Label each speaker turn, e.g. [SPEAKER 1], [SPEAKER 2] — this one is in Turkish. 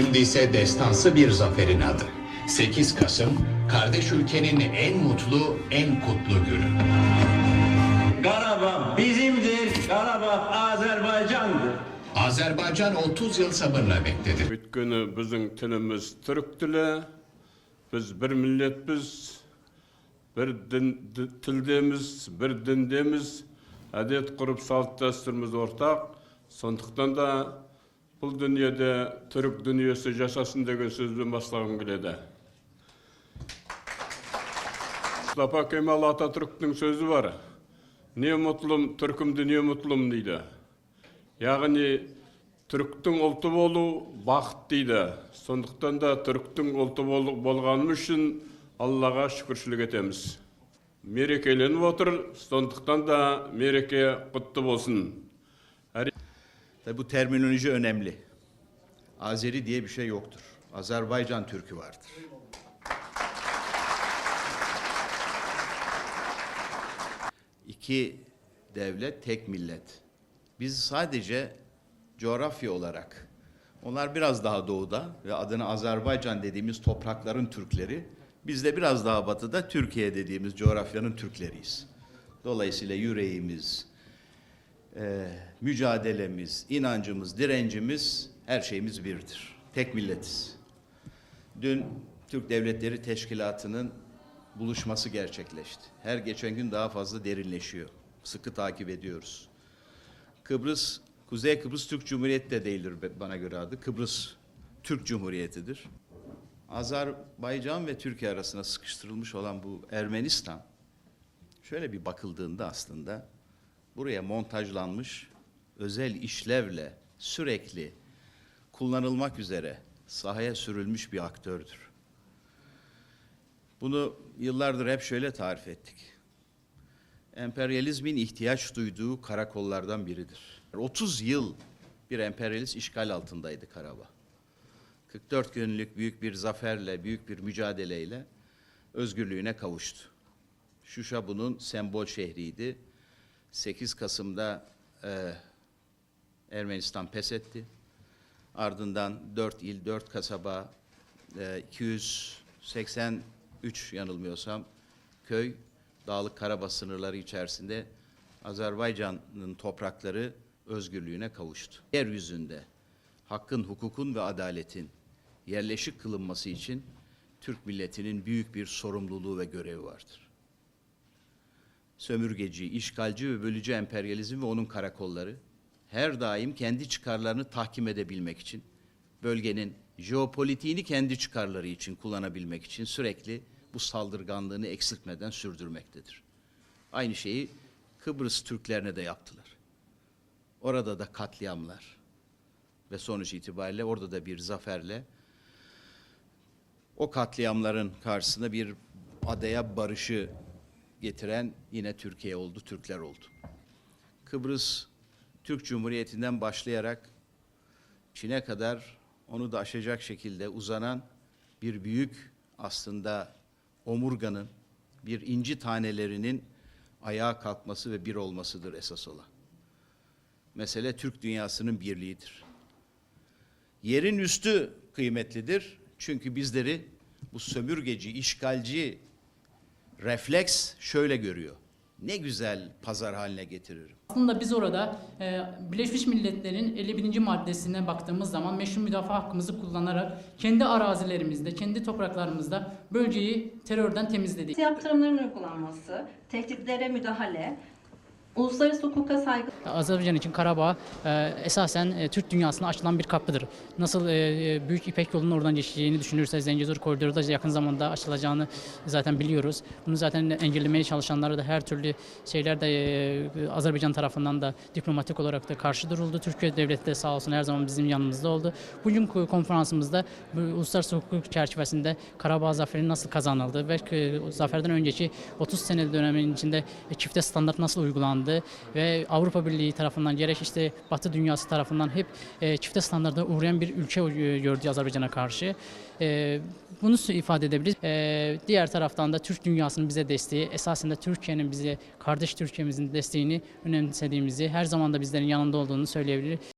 [SPEAKER 1] Şimdi ise destansı bir zaferin adı. 8 Kasım, kardeş ülkenin en mutlu, en kutlu günü.
[SPEAKER 2] Karabağ bizimdir, Karabağ Azerbaycan'dır.
[SPEAKER 1] Azerbaycan 30 yıl sabırla bekledi.
[SPEAKER 3] Bütkünü bizim dilimiz Türk dili, biz bir milletimiz, bir din, tildemiz, bir dindemiz, adet kurup salt dasturimiz ortak. Sonduqdan da бұл дүниеде түрік дүниесі жасасын деген сөзбен бастағым келеді. Мұстафа Кемал Ататүріктің сөзі бар. Не мұтлым, түркімді не мұтлым дейді. яғни түріктің ұлты болу бақыт дейді сондықтан да түріктің ұлты бол, болғаным үшін аллаға шүкіршілік етеміз мерекеленіп отыр сондықтан да мереке құтты болсын
[SPEAKER 4] Tabi bu terminoloji önemli. Azeri diye bir şey yoktur. Azerbaycan Türkü vardır. İki devlet, tek millet. Biz sadece coğrafya olarak, onlar biraz daha doğuda ve adını Azerbaycan dediğimiz toprakların Türkleri, biz de biraz daha batıda Türkiye dediğimiz coğrafyanın Türkleriyiz. Dolayısıyla yüreğimiz, e, mücadelemiz, inancımız, direncimiz, her şeyimiz birdir. Tek milletiz. Dün Türk Devletleri Teşkilatı'nın buluşması gerçekleşti. Her geçen gün daha fazla derinleşiyor. Sıkı takip ediyoruz. Kıbrıs, Kuzey Kıbrıs Türk Cumhuriyeti de değildir bana göre adı. Kıbrıs Türk Cumhuriyeti'dir. Azerbaycan ve Türkiye arasına sıkıştırılmış olan bu Ermenistan, şöyle bir bakıldığında aslında buraya montajlanmış özel işlevle sürekli kullanılmak üzere sahaya sürülmüş bir aktördür. Bunu yıllardır hep şöyle tarif ettik. Emperyalizmin ihtiyaç duyduğu karakollardan biridir. 30 yıl bir emperyalist işgal altındaydı Karabağ. 44 günlük büyük bir zaferle, büyük bir mücadeleyle özgürlüğüne kavuştu. Şuşa bunun sembol şehriydi. 8 Kasım'da e, Ermenistan pes etti. Ardından 4 il, 4 kasaba, e, 283 yanılmıyorsam köy, Dağlık Karabağ sınırları içerisinde Azerbaycan'ın toprakları özgürlüğüne kavuştu. Yeryüzünde hakkın, hukukun ve adaletin yerleşik kılınması için Türk milletinin büyük bir sorumluluğu ve görevi vardır sömürgeci, işgalci ve bölücü emperyalizm ve onun karakolları her daim kendi çıkarlarını tahkim edebilmek için, bölgenin jeopolitiğini kendi çıkarları için kullanabilmek için sürekli bu saldırganlığını eksiltmeden sürdürmektedir. Aynı şeyi Kıbrıs Türklerine de yaptılar. Orada da katliamlar ve sonuç itibariyle orada da bir zaferle o katliamların karşısında bir adaya barışı getiren yine Türkiye oldu, Türkler oldu. Kıbrıs Türk Cumhuriyeti'nden başlayarak Çin'e kadar onu da aşacak şekilde uzanan bir büyük aslında omurganın, bir inci tanelerinin ayağa kalkması ve bir olmasıdır esas olan. Mesele Türk dünyasının birliğidir. Yerin üstü kıymetlidir. Çünkü bizleri bu sömürgeci, işgalci refleks şöyle görüyor. Ne güzel pazar haline getiririm.
[SPEAKER 5] Aslında biz orada e, Birleşmiş Milletler'in 51. maddesine baktığımız zaman meşru müdafaa hakkımızı kullanarak kendi arazilerimizde, kendi topraklarımızda bölgeyi terörden temizledik.
[SPEAKER 6] yaptırımların uygulanması, tehditlere müdahale, uluslararası hukuka saygı
[SPEAKER 5] Azerbaycan için Karabağ e, esasen e, Türk dünyasına açılan bir kapıdır. Nasıl e, e, Büyük İpek yolunun oradan geçeceğini düşünürsek Zencezur koridoru da yakın zamanda açılacağını zaten biliyoruz. Bunu zaten engellemeye çalışanlara da her türlü şeyler de e, Azerbaycan tarafından da diplomatik olarak da karşı duruldu. Türkiye devleti de sağ olsun her zaman bizim yanımızda oldu. Bugün konferansımızda uluslararası hukuk çerçevesinde Karabağ zaferi nasıl kazanıldı ve e, zaferden önceki 30 sene dönemin içinde e, çifte standart nasıl uygulandı ve Avrupa Birliği tarafından gerek işte Batı dünyası tarafından hep e, çifte standarda uğrayan bir ülke e, gördü Azerbaycan'a karşı. E, bunu ifade edebiliriz. E, diğer taraftan da Türk dünyasının bize desteği, esasında Türkiye'nin bize, kardeş Türkiye'mizin desteğini önemsediğimizi, her zaman da bizlerin yanında olduğunu söyleyebiliriz.